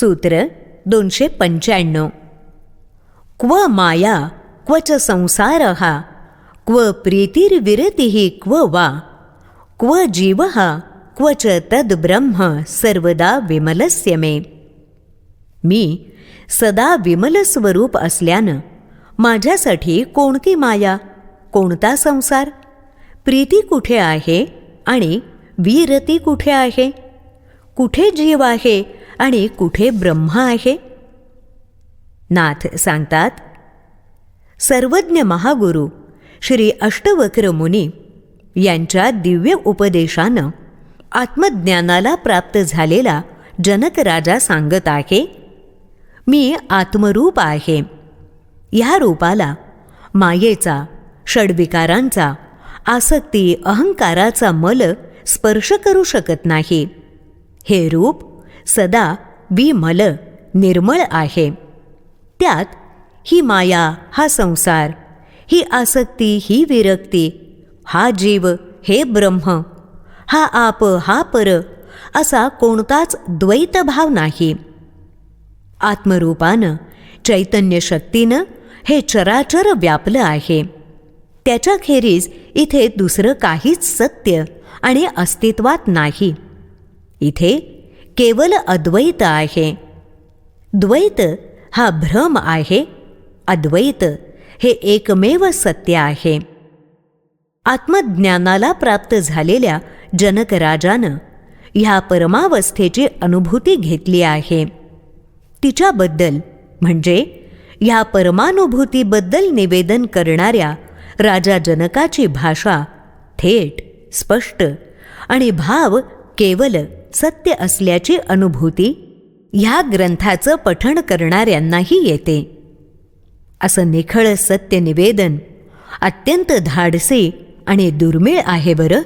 सूत्र दोनशे पंच्याण्णव. क्व माया क्वच संसार क्व प्रीतिर्विरतिः क्व वा क्व जीव क्वच तद्ब्रह्म सर्वदा विमलस्य मे. मी सदा विमल स्वरूप असल्यानं माझ्यासाठी कोणती माया कोणता संसार? प्रीती कुठे आहे आणि वीरती कुठे आहे? कुठे जीव आहे आणि कुठे ब्रह्मा आहे? नाथ सांगतात सर्वज्ञ महागुरु श्री अष्टवक्र मुनी यांच्या दिव्य उपदेशानं आत्मज्ञानाला प्राप्त झालेला जनक राजा सांगत आहे मी आत्मरूप आहे. ह्या रूपाला मायेचा षडविकारांचा आसक्ती अहंकाराचा मल स्पर्श करू शकत नाही. हे रूप सदा विमल निर्मळ आहे. त्यात ही माया हा संसार ही आसक्ती ही विरक्ती हा जीव हे ब्रह्म हा आप हा पर असा कोणताच द्वैतभाव नाही. आत्मरूपानं चैतन्य शक्तीनं हे चराचर व्यापलं आहे. त्याच्याखेरीज इथे दुसरं काहीच सत्य आणि अस्तित्वात नाही. इथे केवल अद्वैत आहे. द्वैत हा भ्रम आहे. अद्वैत हे एकमेव सत्य आहे. आत्मज्ञानाला प्राप्त झालेल्या जनकराजानं ह्या परमावस्थेची अनुभूती घेतली आहे. तिच्याबद्दल म्हणजे ह्या परमानुभूतीबद्दल निवेदन करणाऱ्या राजा जनकाची भाषा थेट स्पष्ट आणि भाव केवल सत्य असल्याची अनुभूती ह्या ग्रंथाचं पठण करणाऱ्यांनाही येते. असं निखळ सत्य निवेदन अत्यंत धाडसे आणि दुर्मिळ आहे बरं.